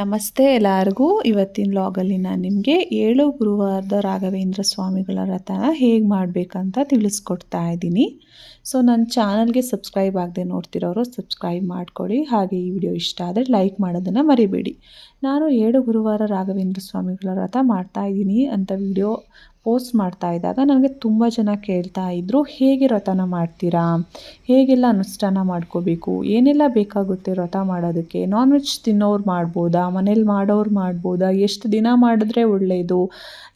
ನಮಸ್ತೆ ಎಲ್ಲರಿಗೂ. ಇವತ್ತಿನ ಲಾಗಲ್ಲಿ ನಾನು ನಿಮಗೆ ಏಳು ಗುರುವಾರದ ರಾಘವೇಂದ್ರ ಸ್ವಾಮಿಗಳ ರಥನ ಹೇಗೆ ಮಾಡಬೇಕಂತ ತಿಳಿಸ್ಕೊಡ್ತಾ ಇದ್ದೀನಿ. ಸೊ ನನ್ನ ಚಾನಲ್ಗೆ ಸಬ್ಸ್ಕ್ರೈಬ್ ಆಗದೆ ನೋಡ್ತಿರೋರು ಸಬ್ಸ್ಕ್ರೈಬ್ ಮಾಡ್ಕೊಳ್ಳಿ. ಹಾಗೆ ಈ ವಿಡಿಯೋ ಇಷ್ಟ ಆದರೆ ಲೈಕ್ ಮಾಡೋದನ್ನು ಮರಿಬೇಡಿ. ನಾನು ಏಳು ಗುರುವಾರ ರಾಘವೇಂದ್ರ ಸ್ವಾಮಿಗಳ ವ್ರತ ಮಾಡ್ತಾ ಇದ್ದೀನಿ ಅಂತ ವಿಡಿಯೋ ಪೋಸ್ಟ್ ಮಾಡ್ತಾ ಇದ್ದಾಗ ನನಗೆ ತುಂಬ ಜನ ಕೇಳ್ತಾ ಇದ್ದರು ಹೇಗೆ ವ್ರತನ ಮಾಡ್ತೀರಾ? ಹೇಗೆಲ್ಲ ಅನುಷ್ಠಾನ ಮಾಡ್ಕೋಬೇಕು? ಏನೆಲ್ಲ ಬೇಕಾಗುತ್ತೆ ವ್ರತ ಮಾಡೋದಕ್ಕೆ? ನಾನ್ ವೆಜ್ ತಿನ್ನೋರು ಮಾಡ್ಬೋದಾ? ಮನೇಲಿ ಮಾಡೋರು ಮಾಡ್ಬೋದಾ? ಎಷ್ಟು ದಿನ ಮಾಡಿದ್ರೆ ಒಳ್ಳೆಯದು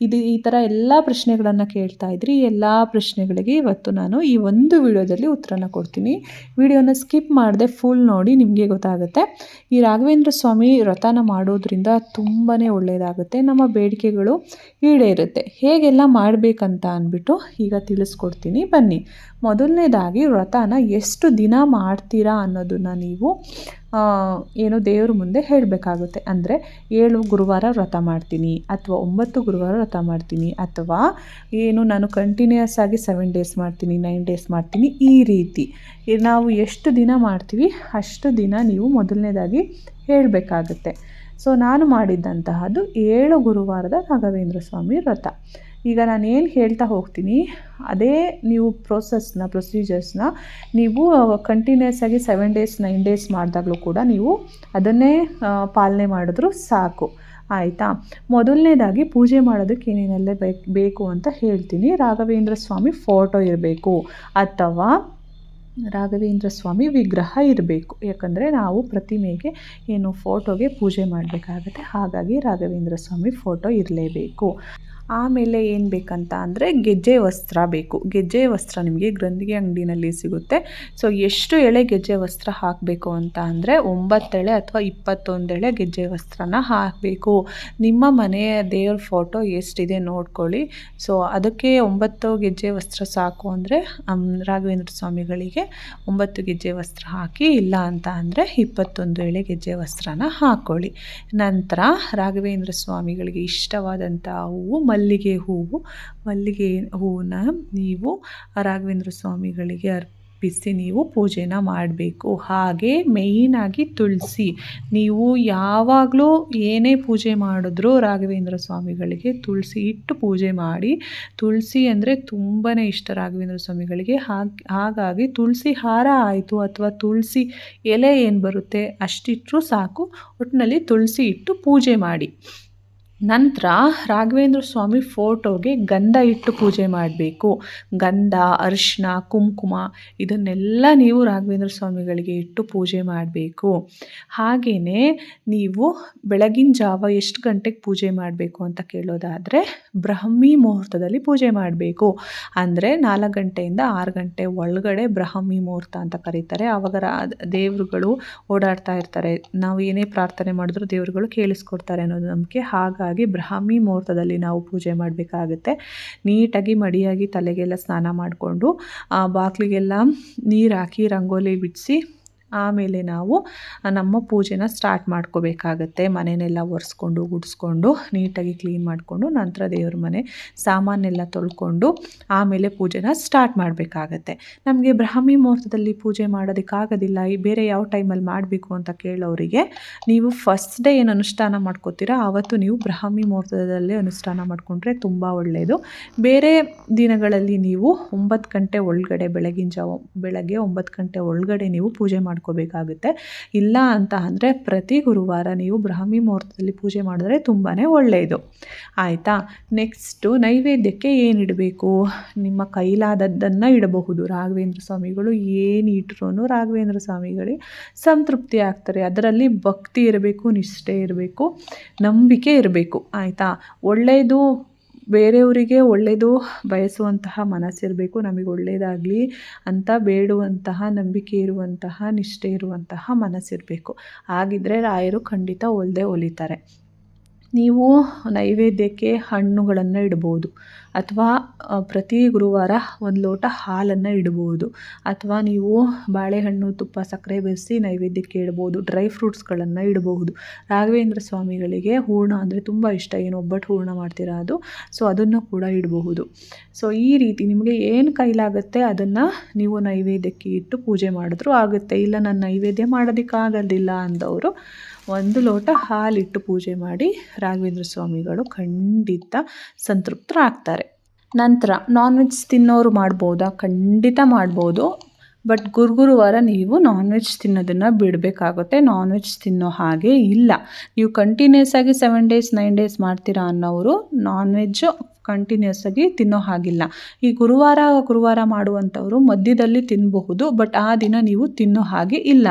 ಇದು ಈ ಥರ ಎಲ್ಲ ಪ್ರಶ್ನೆಗಳನ್ನು ಕೇಳ್ತಾ ಇದ್ರಿ ಎಲ್ಲ ಪ್ರಶ್ನೆಗಳಿಗೆ ಇವತ್ತು ನಾನು ಈ ಒಂದು ವಿಡಿಯೋದಲ್ಲಿ ಉತ್ತರನ ಕೊಡ್ತೀನಿ. ವಿಡಿಯೋನ ಸ್ಕಿಪ್ ಮಾಡದೆ ಫುಲ್ ನೋಡಿ ನಿಮಗೆ ಗೊತ್ತಾಗುತ್ತೆ. ಈ ರಾಘವೇಂದ್ರ ಸ್ವಾಮಿ ವ್ರತನ ಮಾಡೋದ್ರಿಂದ ತುಂಬಾ ಒಳ್ಳೆಯದಾಗುತ್ತೆ ನಮ್ಮ ಬೇಡಿಕೆಗಳು ಈಡೇರುತ್ತೆ. ಹೇಗೆಲ್ಲ ಮಾಡಬೇಕಂತ ಅಂದ್ಬಿಟ್ಟು ಈಗ ತಿಳಿಸ್ಕೊಡ್ತೀನಿ. ಬನ್ನಿ. ಮೊದಲನೇದಾಗಿ ವ್ರತನ ಎಷ್ಟು ದಿನ ಮಾಡ್ತೀರಾ ಅನ್ನೋದನ್ನು ನೀವು ಏನು ದೇವ್ರ ಮುಂದೆ ಹೇಳಬೇಕಾಗುತ್ತೆ. ಅಂದರೆ ಏಳು ಗುರುವಾರ ವ್ರತ ಮಾಡ್ತೀನಿ ಅಥವಾ ಒಂಬತ್ತು ಗುರುವಾರ ವ್ರತ ಮಾಡ್ತೀನಿ ಅಥವಾ ಏನು ನಾನು ಕಂಟಿನ್ಯೂಯಸ್ ಆಗಿ ಸೆವೆನ್ ಡೇಸ್ ಮಾಡ್ತೀನಿ ನೈನ್ ಡೇಸ್ ಮಾಡ್ತೀನಿ ಈ ರೀತಿ. ನಾವು ಎಷ್ಟು ದಿನ ಮಾಡ್ತೀವಿ ಅಷ್ಟು ದಿನ ನೀವು ಮೊದಲನೇದಾಗಿ ಹೇಳಬೇಕಾಗುತ್ತೆ. ಸೊ ನಾನು ಮಾಡಿದ್ದಂತಹದ್ದು ಏಳು ಗುರುವಾರದ ರಾಘವೇಂದ್ರ ಸ್ವಾಮಿ ವ್ರತ. ಈಗ ನಾನು ಏನು ಹೇಳ್ತಾ ಹೋಗ್ತೀನಿ, ಅದೇ ನೀವು ಪ್ರೋಸೆಸ್ನ ಪ್ರೊಸೀಜರ್ಸ್ನ ನೀವು ಕಂಟಿನ್ಯೂಸ್ ಆಗಿ ಸೆವೆನ್ ಡೇಸ್ ನೈನ್ ಡೇಸ್ ಮಾಡಿದಾಗಲೂ ಕೂಡ ನೀವು ಅದನ್ನೇ ಪಾಲನೆ ಮಾಡಿದ್ರೂ ಸಾಕು. ಆಯಿತಾ? ಮೊದಲನೇದಾಗಿ ಪೂಜೆ ಮಾಡೋದಕ್ಕೆ ಏನೇನೆಲ್ಲ ಬೇಕು ಅಂತ ಹೇಳ್ತೀನಿ. ರಾಘವೇಂದ್ರ ಸ್ವಾಮಿ ಫೋಟೋ ಇರಬೇಕು, ಅಥವಾ ರಾಘವೇಂದ್ರ ಸ್ವಾಮಿ ವಿಗ್ರಹ ಇರಬೇಕು. ಯಾಕಂದರೆ ನಾವು ಪ್ರತಿಮೆಗೆ ಏನು ಫೋಟೋಗೆ ಪೂಜೆ ಮಾಡಬೇಕಾಗತ್ತೆ. ಹಾಗಾಗಿ ರಾಘವೇಂದ್ರ ಸ್ವಾಮಿ ಫೋಟೋ ಇರಲೇಬೇಕು. ಆಮೇಲೆ ಏನು ಬೇಕಂತ ಅಂದರೆ ಗೆಜ್ಜೆ ವಸ್ತ್ರ ಬೇಕು. ಗೆಜ್ಜೆ ವಸ್ತ್ರ ನಿಮಗೆ ಗ್ರಂಥಿಗೆ ಅಂಗಡಿನಲ್ಲಿ ಸಿಗುತ್ತೆ. ಸೊ ಎಷ್ಟು ಎಳೆ ಗೆಜ್ಜೆ ವಸ್ತ್ರ ಹಾಕಬೇಕು ಅಂತ ಅಂದರೆ ಒಂಬತ್ತೆಳೆ ಅಥವಾ ಇಪ್ಪತ್ತೊಂದು ಎಳೆ ಗೆಜ್ಜೆ ವಸ್ತ್ರನ ಹಾಕಬೇಕು. ನಿಮ್ಮ ಮನೆಯ ದೇವ್ರ ಫೋಟೋ ಎಷ್ಟಿದೆ ನೋಡ್ಕೊಳ್ಳಿ. ಸೊ ಅದಕ್ಕೆ ಒಂಬತ್ತು ಗೆಜ್ಜೆ ವಸ್ತ್ರ ಸಾಕು ಅಂದರೆ ರಾಘವೇಂದ್ರ ಸ್ವಾಮಿಗಳಿಗೆ ಒಂಬತ್ತು ಗೆಜ್ಜೆ ವಸ್ತ್ರ ಹಾಕಿ, ಇಲ್ಲ ಅಂತ ಅಂದರೆ ಇಪ್ಪತ್ತೊಂದು ಎಳೆ ಗೆಜ್ಜೆ ವಸ್ತ್ರನ ಹಾಕ್ಕೊಳ್ಳಿ ನಂತರ ರಾಘವೇಂದ್ರ ಸ್ವಾಮಿಗಳಿಗೆ ಇಷ್ಟವಾದಂಥ ಹೂವು ಮಲ್ಲಿಗೆ ಹೂವು. ಮಲ್ಲಿಗೆ ಹೂವನ್ನ ನೀವು ರಾಘವೇಂದ್ರ ಸ್ವಾಮಿಗಳಿಗೆ ಅರ್ಪಿಸಿ ನೀವು ಪೂಜೆನ ಮಾಡಬೇಕು. ಹಾಗೆ ಮೇಯ್ನಾಗಿ ತುಳಸಿ. ನೀವು ಯಾವಾಗಲೂ ಏನೇ ಪೂಜೆ ಮಾಡಿದ್ರೂ ರಾಘವೇಂದ್ರ ಸ್ವಾಮಿಗಳಿಗೆ ತುಳಸಿ ಇಟ್ಟು ಪೂಜೆ ಮಾಡಿ. ತುಳಸಿ ಅಂದರೆ ತುಂಬಾ ಇಷ್ಟ ರಾಘವೇಂದ್ರ ಸ್ವಾಮಿಗಳಿಗೆ. ಹಾಗೆ, ಹಾಗಾಗಿ ತುಳಸಿ ಹಾರ ಆಯಿತು ಅಥವಾ ತುಳಸಿ ಎಲೆ ಏನು ಬರುತ್ತೆ ಅಷ್ಟಿಟ್ಟರೂ ಸಾಕು. ಒಟ್ಟಿನಲ್ಲಿ ತುಳಸಿ ಇಟ್ಟು ಪೂಜೆ ಮಾಡಿ. ನಂತರ ರಾಘವೇಂದ್ರ ಸ್ವಾಮಿ ಫೋಟೋಗೆ ಗಂಧ ಇಟ್ಟು ಪೂಜೆ ಮಾಡಬೇಕು. ಗಂಧ ಅರಿಶಿನ ಕುಂಕುಮ ಇದನ್ನೆಲ್ಲ ನೀವು ರಾಘವೇಂದ್ರ ಸ್ವಾಮಿಗಳಿಗೆ ಇಟ್ಟು ಪೂಜೆ ಮಾಡಬೇಕು. ಹಾಗೆಯೇ ನೀವು ಬೆಳಗಿನ ಜಾವ ಎಷ್ಟು ಗಂಟೆಗೆ ಪೂಜೆ ಮಾಡಬೇಕು ಅಂತ ಕೇಳೋದಾದರೆ ಬ್ರಹ್ಮಿ ಮುಹೂರ್ತದಲ್ಲಿ ಪೂಜೆ ಮಾಡಬೇಕು. ಅಂದರೆ ನಾಲ್ಕು ಗಂಟೆಯಿಂದ ಆರು ಗಂಟೆ ಒಳಗಡೆ ಬ್ರಹ್ಮಿ ಮುಹೂರ್ತ ಅಂತ ಕರೀತಾರೆ. ಆವಾಗ ದೇವರುಗಳು ಓಡಾಡ್ತಾ ಇರ್ತಾರೆ. ನಾವು ಏನೇ ಪ್ರಾರ್ಥನೆ ಮಾಡಿದ್ರೂ ದೇವರುಗಳು ಕೇಳಿಸ್ಕೊಡ್ತಾರೆ ಅನ್ನೋದು ನಂಬಿಕೆ. ಹಾಗಾಗಿ ಹಾಗಾಗಿ ಬ್ರಾಹ್ಮಿ ಮುಹೂರ್ತದಲ್ಲಿ ನಾವು ಪೂಜೆ ಮಾಡಬೇಕಾಗುತ್ತೆ. ನೀಟಾಗಿ ಮಡಿಯಾಗಿ ತಲೆಗೆಲ್ಲ ಸ್ನಾನ ಮಾಡಿಕೊಂಡು ಬಾಗಿಲಿಗೆಲ್ಲ ನೀರು ಹಾಕಿ ರಂಗೋಲಿ ಬಿಡಿಸಿ ಆಮೇಲೆ ನಾವು ನಮ್ಮ ಪೂಜೆನ ಸ್ಟಾರ್ಟ್ ಮಾಡ್ಕೋಬೇಕಾಗತ್ತೆ. ಮನೆಯನ್ನೆಲ್ಲ ಒರೆಸ್ಕೊಂಡು, ಗುಡಿಸ್ಕೊಂಡು, ನೀಟಾಗಿ ಕ್ಲೀನ್ ಮಾಡಿಕೊಂಡು, ನಂತರ ದೇವ್ರ ಮನೆ ಸಾಮಾನೆಲ್ಲ ತೊಳ್ಕೊಂಡು ಆಮೇಲೆ ಪೂಜೆನ ಸ್ಟಾರ್ಟ್ ಮಾಡಬೇಕಾಗತ್ತೆ. ನಮಗೆ ಬ್ರಾಹ್ಮಿ ಮುಹೂರ್ತದಲ್ಲಿ ಪೂಜೆ ಮಾಡೋದಕ್ಕಾಗೋದಿಲ್ಲ. ಈ ಬೇರೆ ಯಾವ ಟೈಮಲ್ಲಿ ಮಾಡಬೇಕು ಅಂತ ಕೇಳೋರಿಗೆ ನೀವು ಫಸ್ಟ್ ಡೇ ಏನು ಅನುಷ್ಠಾನ ಮಾಡ್ಕೋತೀರಾ ಆವತ್ತು ನೀವು ಬ್ರಾಹ್ಮಿ ಮುಹೂರ್ತದಲ್ಲಿ ಅನುಷ್ಠಾನ ಮಾಡಿಕೊಂಡ್ರೆ ತುಂಬ ಒಳ್ಳೆಯದು ಬೇರೆ ದಿನಗಳಲ್ಲಿ ನೀವು ಒಂಬತ್ತು ಗಂಟೆ ಒಳಗಡೆ, ಬೆಳಗಿನ ಜಾವ, ಬೆಳಗ್ಗೆ ಒಂಬತ್ತು ಗಂಟೆ ಒಳಗಡೆ ನೀವು ಪೂಜೆ ಮಾಡಿ ಮಾಡ್ಕೋಬೇಕಾಗುತ್ತೆ. ಇಲ್ಲ ಅಂತ ಅಂದರೆ ಪ್ರತಿ ಗುರುವಾರ ನೀವು ಬ್ರಾಹ್ಮಿ ಮುಹೂರ್ತದಲ್ಲಿ ಪೂಜೆ ಮಾಡಿದ್ರೆ ತುಂಬಾ ಒಳ್ಳೆಯದು. ಆಯಿತಾ? ನೆಕ್ಸ್ಟು ನೈವೇದ್ಯಕ್ಕೆ ಏನು ಇಡಬೇಕು? ನಿಮ್ಮ ಕೈಲಾದದ್ದನ್ನು ಇಡಬಹುದು. ರಾಘವೇಂದ್ರ ಸ್ವಾಮಿಗಳು ಏನು ಇಟ್ಟರು ರಾಘವೇಂದ್ರ ಸ್ವಾಮಿಗಳಿಗೆ ಸಂತೃಪ್ತಿ ಆಗ್ತಾರೆ. ಅದರಲ್ಲಿ ಭಕ್ತಿ ಇರಬೇಕು, ನಿಷ್ಠೆ ಇರಬೇಕು, ನಂಬಿಕೆ ಇರಬೇಕು. ಆಯಿತಾ? ಒಳ್ಳೆಯದು ಬೇರೆಯವರಿಗೆ ಒಳ್ಳೆಯದು ಬಯಸುವಂತಹ ಮನಸ್ಸಿರಬೇಕು. ನಮಗೆ ಒಳ್ಳೆಯದಾಗಲಿ ಅಂತ ಬೇಡುವಂತಹ, ನಂಬಿಕೆ ಇರುವಂತಹ, ನಿಷ್ಠೆ ಇರುವಂತಹ ಮನಸ್ಸಿರಬೇಕು. ಹಾಗಿದ್ದರೆ ರಾಯರು ಖಂಡಿತ ಒಲ್ದೇ ಒಲಿತಾರೆ. ನೀವು ನೈವೇದ್ಯಕ್ಕೆ ಹಣ್ಣುಗಳನ್ನು ಇಡ್ಬೋದು ಅಥವಾ ಪ್ರತಿ ಗುರುವಾರ ಒಂದು ಲೋಟ ಹಾಲನ್ನು ಇಡ್ಬೋದು ಅಥವಾ ನೀವು ಬಾಳೆಹಣ್ಣು, ತುಪ್ಪ, ಸಕ್ಕರೆ ಬೆರೆಸಿ ನೈವೇದ್ಯಕ್ಕೆ ಇಡ್ಬೋದು, ಡ್ರೈ ಫ್ರೂಟ್ಸ್ಗಳನ್ನು ಇಡಬಹುದು ರಾಘವೇಂದ್ರ ಸ್ವಾಮಿಗಳಿಗೆ ಹೂರ್ಣ ಅಂದರೆ ತುಂಬ ಇಷ್ಟ. ಏನು ಒಬ್ಬಟ್ಟು ಹೂರ್ಣ ಮಾಡ್ತೀರಾ ಅದು? ಸೊ, ಅದನ್ನು ಕೂಡ ಇಡಬಹುದು. ಸೊ, ಈ ರೀತಿ ನಿಮಗೆ ಏನು ಕೈಲಾಗುತ್ತೆ ಅದನ್ನು ನೀವು ನೈವೇದ್ಯಕ್ಕೆ ಇಟ್ಟು ಪೂಜೆ ಮಾಡಿದ್ರು ಆಗುತ್ತೆ. ಇಲ್ಲ, ನಾನು ನೈವೇದ್ಯ ಮಾಡೋದಕ್ಕಾಗೋದಿಲ್ಲ ಅಂದವರು ಒಂದು ಲೋಟ ಹಾಲಿಟ್ಟು ಪೂಜೆ ಮಾಡಿ ರಾಘವೇಂದ್ರ ಸ್ವಾಮಿಗಳು ಖಂಡಿತ ಸಂತೃಪ್ತರಾಗ್ತಾರೆ. ನಂತರ ನಾನ್ ವೆಜ್ ತಿನ್ನೋರು ಮಾಡ್ಬೋದಾ? ಖಂಡಿತ ಮಾಡ್ಬೋದು. ಬಟ್ ಗುರುಗುರುವಾರ ನೀವು ನಾನ್ ವೆಜ್ ತಿನ್ನೋದನ್ನು ಬಿಡಬೇಕಾಗುತ್ತೆ. ನಾನ್ ವೆಜ್ ತಿನ್ನೋ ಹಾಗೆ ಇಲ್ಲ. ನೀವು ಕಂಟಿನ್ಯೂಸ್ ಆಗಿ ಸೆವೆನ್ ಡೇಸ್ ನೈನ್ ಡೇಸ್ ಮಾಡ್ತೀರಾ ಅನ್ನೋರು ನಾನ್ ವೆಜ್ಜು ಕಂಟಿನ್ಯೂಸ್ ಆಗಿ ತಿನ್ನೋ ಹಾಗಿಲ್ಲ. ಈ ಗುರುವಾರ ಗುರುವಾರ ಮಾಡುವಂಥವರು ಮಧ್ಯದಲ್ಲಿ ತಿನ್ನಬಹುದು ಬಟ್ ಆ ದಿನ ನೀವು ತಿನ್ನೋ ಹಾಗೆ ಇಲ್ಲ.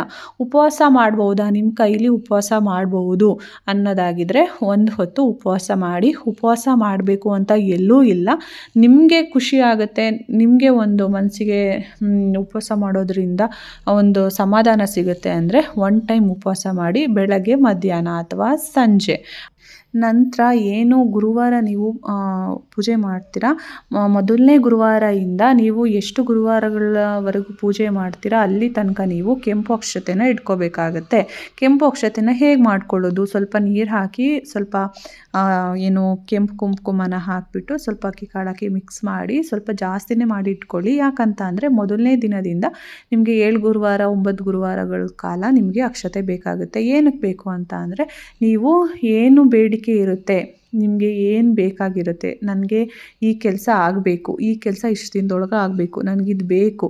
ಉಪವಾಸ ಮಾಡ್ಬೋದಾ? ನಿಮ್ಮ ಕೈಲಿ ಉಪವಾಸ ಮಾಡಬಹುದು ಅನ್ನೋದಾಗಿದ್ದರೆ ಒಂದು ಹೊತ್ತು ಉಪವಾಸ ಮಾಡಿ, ಉಪವಾಸ ಮಾಡಬೇಕು ಅಂತ ಎಲ್ಲೂ ಇಲ್ಲ. ನಿಮಗೆ ಖುಷಿ ಆಗುತ್ತೆ, ನಿಮಗೆ ಒಂದು ಮನಸ್ಸಿಗೆ ಉಪವಾಸ ಮಾಡೋದ್ರಿಂದ ಒಂದು ಸಮಾಧಾನ ಸಿಗುತ್ತೆ ಅಂದರೆ ಒನ್ ಟೈಮ್ ಉಪವಾಸ ಮಾಡಿ ಬೆಳಗ್ಗೆ, ಮಧ್ಯಾಹ್ನ ಅಥವಾ ಸಂಜೆ. ನಂತರ ಏನು ಗುರುವಾರ ನೀವು ಪೂಜೆ ಮಾಡ್ತೀರಾ? ಮೊದಲನೇ ಗುರುವಾರದಿಂದ ನೀವು ಎಷ್ಟು ಗುರುವಾರಗಳವರೆಗೂ ಪೂಜೆ ಮಾಡ್ತೀರಾ? ಅಲ್ಲಿ ತನಕ ನೀವು ಕೆಂಪು ಅಕ್ಷತೆನ ಇಟ್ಕೋಬೇಕಾಗತ್ತೆ. ಕೆಂಪು ಅಕ್ಷತೆನ ಹೇಗೆ ಮಾಡ್ಕೊಳ್ಳೋದು? ಸ್ವಲ್ಪ ನೀರು ಹಾಕಿ, ಸ್ವಲ್ಪ ಏನು ಕೆಂಪು ಕುಂಕುಮನ ಹಾಕಿಬಿಟ್ಟು ಸ್ವಲ್ಪ ಅಕ್ಕಿ ಕಾಳು ಹಾಕಿ ಮಿಕ್ಸ್ ಮಾಡಿ, ಸ್ವಲ್ಪ ಜಾಸ್ತಿನೇ ಮಾಡಿ ಇಟ್ಕೊಳ್ಳಿ. ಯಾಕಂತ ಅಂದರೆ ಮೊದಲನೇ ದಿನದಿಂದ ನಿಮಗೆ ಏಳು ಗುರುವಾರ, ಒಂಬತ್ತು ಗುರುವಾರಗಳ ಕಾಲ ನಿಮಗೆ ಅಕ್ಷತೆ ಬೇಕಾಗುತ್ತೆ. ಏನಕ್ಕೆ ಬೇಕು ಅಂತ ಅಂದರೆ ನೀವು ಏನು ಬೇಡಿಕೆ ಇರುತ್ತೆ. ನಿಮಗೆ ಏನು ಬೇಕಾಗಿರುತ್ತೆ? ನನಗೆ ಈ ಕೆಲಸ ಆಗಬೇಕು, ಈ ಕೆಲಸ ಇಷ್ಟು ದಿನದೊಳಗೆ ಆಗಬೇಕು ನನಗಿದು ಬೇಕು.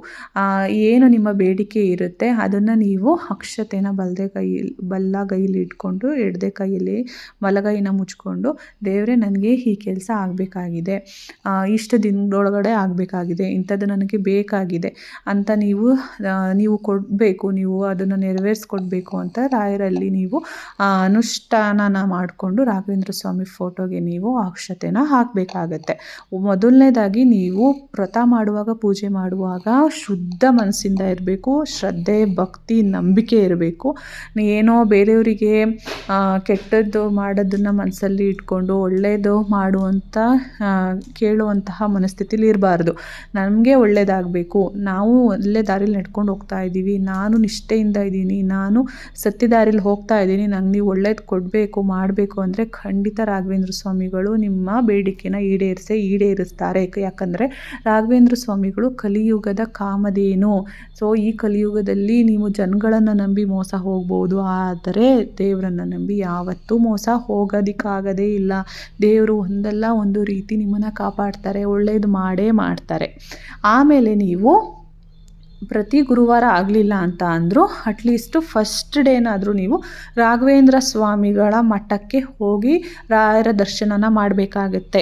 ಏನು ನಿಮ್ಮ ಬೇಡಿಕೆ ಇರುತ್ತೆ, ಅದನ್ನು ನೀವು ಅಕ್ಷತೆನ ಬಲದೆ ಕೈಯಲ್ಲಿ ಬಲ್ಲ ಕೈಯಲ್ಲಿ ಇಟ್ಕೊಂಡು, ಎಡದೆ ಕೈಯಲ್ಲಿ ಬಲಗೈನ ಮುಚ್ಕೊಂಡು, ದೇವರೇ ನನಗೆ ಈ ಕೆಲಸ ಆಗಬೇಕಾಗಿದೆ. ಇಷ್ಟು ದಿನದೊಳಗಡೆ ಆಗಬೇಕಾಗಿದೆ, ಇಂಥದ್ದು ನನಗೆ ಬೇಕಾಗಿದೆ ಅಂತ ನೀವು ನೀವು ಕೊಡಬೇಕು, ನೀವು ಅದನ್ನು ನೆರವೇರಿಸ್ಕೊಡ್ಬೇಕು ಅಂತ ರಾಯರಲ್ಲಿ ನೀವು ಅನುಷ್ಠಾನನ ಮಾಡಿಕೊಂಡು ರಾಘವೇಂದ್ರ ಸ್ವಾಮಿ ಫೋಟೋ ಫೋಟೋಗೆ ನೀವು ಅಕ್ಷತೆನ ಹಾಕಬೇಕಾಗತ್ತೆ. ಮೊದಲನೇದಾಗಿ ನೀವು ವ್ರತ ಮಾಡುವಾಗ, ಪೂಜೆ ಮಾಡುವಾಗ ಶುದ್ಧ ಮನಸ್ಸಿಂದ ಇರಬೇಕು, ಶ್ರದ್ಧೆ, ಭಕ್ತಿ, ನಂಬಿಕೆ ಇರಬೇಕು. ಏನೋ ಬೇರೆಯವರಿಗೆ ಕೆಟ್ಟದ್ದು ಮಾಡೋದನ್ನು ಮನಸ್ಸಲ್ಲಿ ಇಟ್ಕೊಂಡು ಒಳ್ಳೆಯದು ಮಾಡುವಂಥ ಕೇಳುವಂತಹ ಮನಸ್ಥಿತಿಲಿ ಇರಬಾರ್ದು. ನಮಗೆ ಒಳ್ಳೆಯದಾಗಬೇಕು ನಾವು ಒಳ್ಳೆ ದಾರಿಲಿ ನಡ್ಕೊಂಡು ಹೋಗ್ತಾ ಇದ್ದೀವಿ. ನಾನು ನಿಷ್ಠೆಯಿಂದ ಇದ್ದೀನಿ. ನಾನು ಸತ್ಯ ದಾರಿಲಿ ಹೋಗ್ತಾ ಇದ್ದೀನಿ. ನಂಗೆ ನೀವು ಒಳ್ಳೇದು ಕೊಡಬೇಕು, ಮಾಡಬೇಕು ಅಂದರೆ ಖಂಡಿತ ರಾಘವೇಂದ್ರ ಸ್ವಾಮಿಗಳು ನಿಮ್ಮ ಬೇಡಿಕೆನ ಈಡೇರಿಸೇ, ಈಡೇರಿಸ್ತಾರೆ. ಯಾಕಂದರೆ ರಾಘವೇಂದ್ರ ಸ್ವಾಮಿಗಳು ಕಲಿಯುಗದ ಕಾಮದೇನು ಸೊ ಈ ಕಲಿಯುಗದಲ್ಲಿ ನೀವು ಜನಗಳನ್ನು ನಂಬಿ ಮೋಸ ಹೋಗ್ಬೋದು. ಆದರೆ ದೇವರನ್ನು ನಂಬಿ ಯಾವತ್ತೂ ಮೋಸ ಹೋಗೋದಕ್ಕಾಗದೇ ಇಲ್ಲ. ದೇವರು ಒಂದಲ್ಲ ಒಂದು ರೀತಿ ನಿಮ್ಮನ್ನು ಕಾಪಾಡ್ತಾರೆ ಒಳ್ಳೆಯದು ಮಾಡೇ ಮಾಡ್ತಾರೆ. ಆಮೇಲೆ ನೀವು ಪ್ರತಿ ಗುರುವಾರ ಆಗಲಿಲ್ಲ ಅಂತ ಅಂದರೂ ಅಟ್ಲೀಸ್ಟು ಫಸ್ಟ್ ಡೇನಾದರೂ ನೀವು ರಾಘವೇಂದ್ರ ಸ್ವಾಮಿಗಳ ಮಠಕ್ಕೆ ಹೋಗಿ ರಾಯರ ದರ್ಶನನ ಮಾಡಬೇಕಾಗತ್ತೆ.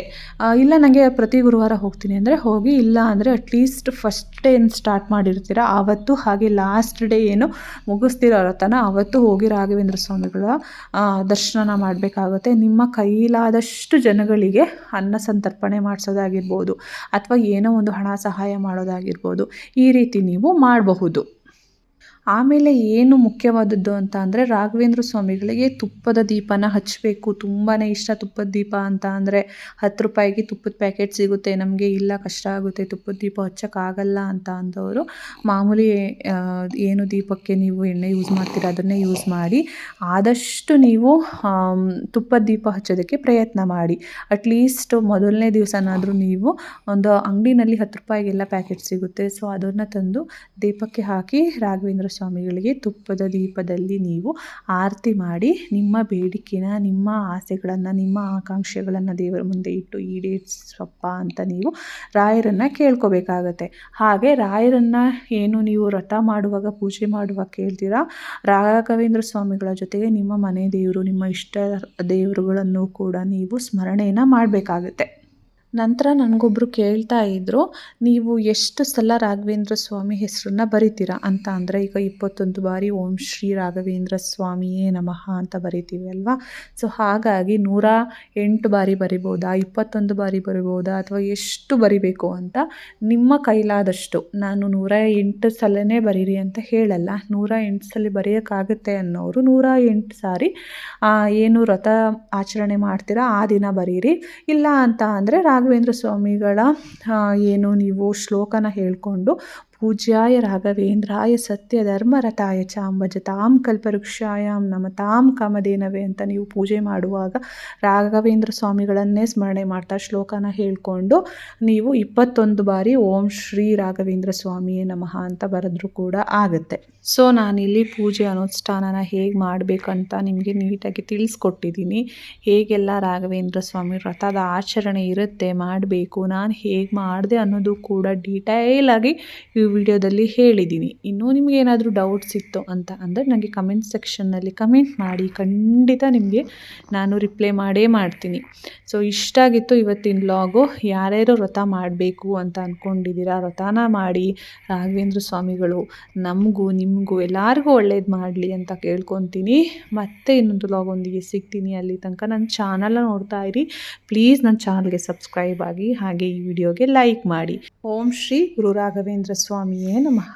ಇಲ್ಲ ನನಗೆ ಪ್ರತಿ ಗುರುವಾರ ಹೋಗ್ತೀನಿ ಅಂದರೆ ಹೋಗಿ, ಇಲ್ಲ ಅಂದರೆ ಅಟ್ಲೀಸ್ಟ್ ಫಸ್ಟ್ ಡೇ ಏನು ಸ್ಟಾರ್ಟ್ ಮಾಡಿರ್ತೀರ. ಆವತ್ತು ಹಾಗೆ ಲಾಸ್ಟ್ ಡೇ ಏನು ಮುಗಿಸ್ತಿರೋ ತನ ಆವತ್ತು ಹೋಗಿ ರಾಘವೇಂದ್ರ ಸ್ವಾಮಿಗಳ ದರ್ಶನನ ಮಾಡಬೇಕಾಗುತ್ತೆ. ನಿಮ್ಮ ಕೈಲಾದಷ್ಟು ಜನಗಳಿಗೆ ಅನ್ನ ಸಂತರ್ಪಣೆ ಮಾಡಿಸೋದಾಗಿರ್ಬೋದು, ಅಥವಾ ಏನೋ ಒಂದು ಹಣ ಸಹಾಯ ಮಾಡೋದಾಗಿರ್ಬೋದು, ಈ ರೀತಿ ನೀವು ಮಾಡಬಹುದು. ಆಮೇಲೆ ಏನು ಮುಖ್ಯವಾದದ್ದು ಅಂತ ಅಂದರೆ ರಾಘವೇಂದ್ರ ಸ್ವಾಮಿಗಳಿಗೆ ತುಪ್ಪದ ದೀಪನ ಹಚ್ಚಬೇಕು ತುಂಬಾ ಇಷ್ಟ ತುಪ್ಪದ ದೀಪ ಅಂತ ಅಂದರೆ ಹತ್ತು ರೂಪಾಯಿಗೆ ತುಪ್ಪದ ಪ್ಯಾಕೆಟ್ ಸಿಗುತ್ತೆ, ನಮಗೆ ಇಲ್ಲ, ಕಷ್ಟ ಆಗುತ್ತೆ ತುಪ್ಪದ ದೀಪ ಹಚ್ಚೋಕ್ಕಾಗಲ್ಲ ಅಂತ ಅಂದವರು ಮಾಮೂಲಿ ಏನು ದೀಪಕ್ಕೆ ನೀವು ಎಣ್ಣೆ ಯೂಸ್ ಮಾಡ್ತೀರ ಅದನ್ನೇ ಯೂಸ್ ಮಾಡಿ, ಆದಷ್ಟು ನೀವು ತುಪ್ಪದ ದೀಪ ಹಚ್ಚೋದಕ್ಕೆ ಪ್ರಯತ್ನ ಮಾಡಿ. ಅಟ್ಲೀಸ್ಟ್ ಮೊದಲನೇ ದಿವಸನಾದರೂ ನೀವು ಒಂದು ಅಂಗಡಿನಲ್ಲಿ ಹತ್ತು ರೂಪಾಯಿಗೆಲ್ಲ ಪ್ಯಾಕೆಟ್ ಸಿಗುತ್ತೆ. ಸೊ ಅದನ್ನು ತಂದು ದೀಪಕ್ಕೆ ಹಾಕಿ ರಾಘವೇಂದ್ರ ಸ್ವಾಮಿಗಳಿಗೆ ತುಪ್ಪದ ದೀಪದಲ್ಲಿ ನೀವು ಆರತಿ ಮಾಡಿ ನಿಮ್ಮ ಬೇಡಿಕೆನ, ನಿಮ್ಮ ಆಸೆಗಳನ್ನು, ನಿಮ್ಮ ಆಕಾಂಕ್ಷೆಗಳನ್ನು ದೇವರ ಮುಂದೆ ಇಟ್ಟು ಈಡೇರಿಸಪ್ಪ ಅಂತ ನೀವು ರಾಯರನ್ನು ಕೇಳ್ಕೋಬೇಕಾಗತ್ತೆ. ಹಾಗೆ ರಾಯರನ್ನು ಏನು ನೀವು ವ್ರತ ಮಾಡುವಾಗ, ಪೂಜೆ ಮಾಡುವಾಗ ಕೇಳ್ತೀರಾ? ರಾಘವೇಂದ್ರ ಸ್ವಾಮಿಗಳ ಜೊತೆಗೆ ನಿಮ್ಮ ಮನೆ ದೇವರು, ನಿಮ್ಮ ಇಷ್ಟ ದೇವರುಗಳನ್ನು ಕೂಡ ನೀವು ಸ್ಮರಣೆಯನ್ನು ಮಾಡಬೇಕಾಗತ್ತೆ. ನಂತರ ನನಗೊಬ್ಬರು ಕೇಳ್ತಾ ಇದ್ದರು ನೀವು ಎಷ್ಟು ಸಲ ರಾಘವೇಂದ್ರ ಸ್ವಾಮಿ ಹೆಸರನ್ನ ಬರಿತೀರಾ? ಅಂತ ಅಂದರೆ, ಈಗ ಇಪ್ಪತ್ತೊಂದು ಬಾರಿ ಓಂ ಶ್ರೀ ರಾಘವೇಂದ್ರ ಸ್ವಾಮಿಯೇ ನಮಃ ಅಂತ ಬರಿತೀವಿ ಅಲ್ವಾ? ಸೊ ಹಾಗಾಗಿ ನೂರ ಎಂಟು ಬಾರಿ ಬರಿಬೋದಾ? ಇಪ್ಪತ್ತೊಂದು ಬಾರಿ ಬರಿಬೋದಾ? ಅಥವಾ ಎಷ್ಟು ಬರಿಬೇಕು ಅಂತ ನಿಮ್ಮ ಕೈಲಾದಷ್ಟು ನಾನು ನೂರ ಎಂಟು ಸಲನೇ ಬರೀರಿ ಅಂತ ಹೇಳಲ್ಲ. ನೂರ ಎಂಟು ಸಲ ಬರೆಯೋಕ್ಕಾಗುತ್ತೆ ಅನ್ನೋರು ನೂರ ಎಂಟು ಸಾರಿ ಏನು ವ್ರತ ಆಚರಣೆ ಮಾಡ್ತೀರಾ, ಆ ದಿನ ಬರೀರಿ. ಇಲ್ಲ ಅಂತ ಅಂದರೆ ರಾಘವೇಂದ್ರ ಸ್ವಾಮಿಗಳ ಏನು ನೀವು ಶ್ಲೋಕನ ಹೇಳಿಕೊಂಡು ಪೂಜ್ಯಾಯ ರಾಘವೇಂದ್ರಾಯ ಸತ್ಯ ಧರ್ಮರಥಾಯ ಚಾಂಬಜತಾಂ ಕಲ್ಪವೃಕ್ಷಾಯಾಮ್ ನಮತಾಂ ಕಾಮಧೇನವೇ ಅಂತ ನೀವು ಪೂಜೆ ಮಾಡುವಾಗ ರಾಘವೇಂದ್ರ ಸ್ವಾಮಿಗಳನ್ನೇ ಸ್ಮರಣೆ ಮಾಡ್ತಾ ಶ್ಲೋಕನ ಹೇಳಿಕೊಂಡು ನೀವು ಇಪ್ಪತ್ತೊಂದು ಬಾರಿ ಓಂ ಶ್ರೀ ರಾಘವೇಂದ್ರ ಸ್ವಾಮಿಯೇ ನಮಃ ಅಂತ ಬರೆದ್ರೂ ಕೂಡ ಆಗುತ್ತೆ. ಸೊ ನಾನಿಲ್ಲಿ ಪೂಜೆ ಅನುಷ್ಠಾನನ ಹೇಗೆ ಮಾಡಬೇಕಂತ ನಿಮಗೆ ನೀಟಾಗಿ ತಿಳಿಸ್ಕೊಟ್ಟಿದ್ದೀನಿ. ಹೇಗೆಲ್ಲ ರಾಘವೇಂದ್ರ ಸ್ವಾಮಿ ವ್ರತದ ಆಚರಣೆ ಇರುತ್ತೆ, ಮಾಡಬೇಕು, ನಾನು ಹೇಗೆ ಮಾಡಿದೆ ಅನ್ನೋದು ಕೂಡ ಡೀಟೇಲಾಗಿ ಈ ವಿಡಿಯೋದಲ್ಲಿ ಹೇಳಿದ್ದೀನಿ. ಇನ್ನೂ ನಿಮಗೆ ಏನಾದರೂ ಡೌಟ್ಸ್ ಇತ್ತು ಅಂತ ಅಂದರೆ ನನಗೆ ಕಮೆಂಟ್ ಸೆಕ್ಷನ್ನಲ್ಲಿ ಕಮೆಂಟ್ ಮಾಡಿ, ಖಂಡಿತ ನಿಮಗೆ ನಾನು ರಿಪ್ಲೈ ಮಾಡೇ ಮಾಡ್ತೀನಿ. ಸೊ ಇಷ್ಟ ಆಗಿತ್ತು ಇವತ್ತಿನ ಬ್ಲಾಗು ಯಾರ್ಯಾರು ವ್ರತ ಮಾಡಬೇಕು ಅಂತ ಅಂದ್ಕೊಂಡಿದ್ದೀರಾ ವ್ರತನ ಮಾಡಿ, ರಾಘವೇಂದ್ರ ಸ್ವಾಮಿಗಳು, ನಮಗೂ, ನಿಮಗೂ, ಎಲ್ಲರಿಗೂ ಒಳ್ಳೇದು ಮಾಡಲಿ ಅಂತ ಕೇಳ್ಕೊತೀನಿ. ಮತ್ತೆ ಇನ್ನೊಂದು ಲಾಗೊಂದಿಗೆ ಸಿಗ್ತೀನಿ. ಅಲ್ಲಿ ತನಕ ನನ್ನ ಚಾನಲ್ನ ನೋಡ್ತಾ ಇರಿ. ಪ್ಲೀಸ್ ನನ್ನ ಚಾನಲ್ಗೆ ಸಬ್ಸ್ಕ್ರೈಬ್ ಆಗಿ, ಹಾಗೆ ಈ ವಿಡಿಯೋಗೆ ಲೈಕ್ ಮಾಡಿ. ಓಂ ಶ್ರೀ ಗುರು ರಾಘವೇಂದ್ರ ಸ್ವಾಮಿಯೇ ನಮಃ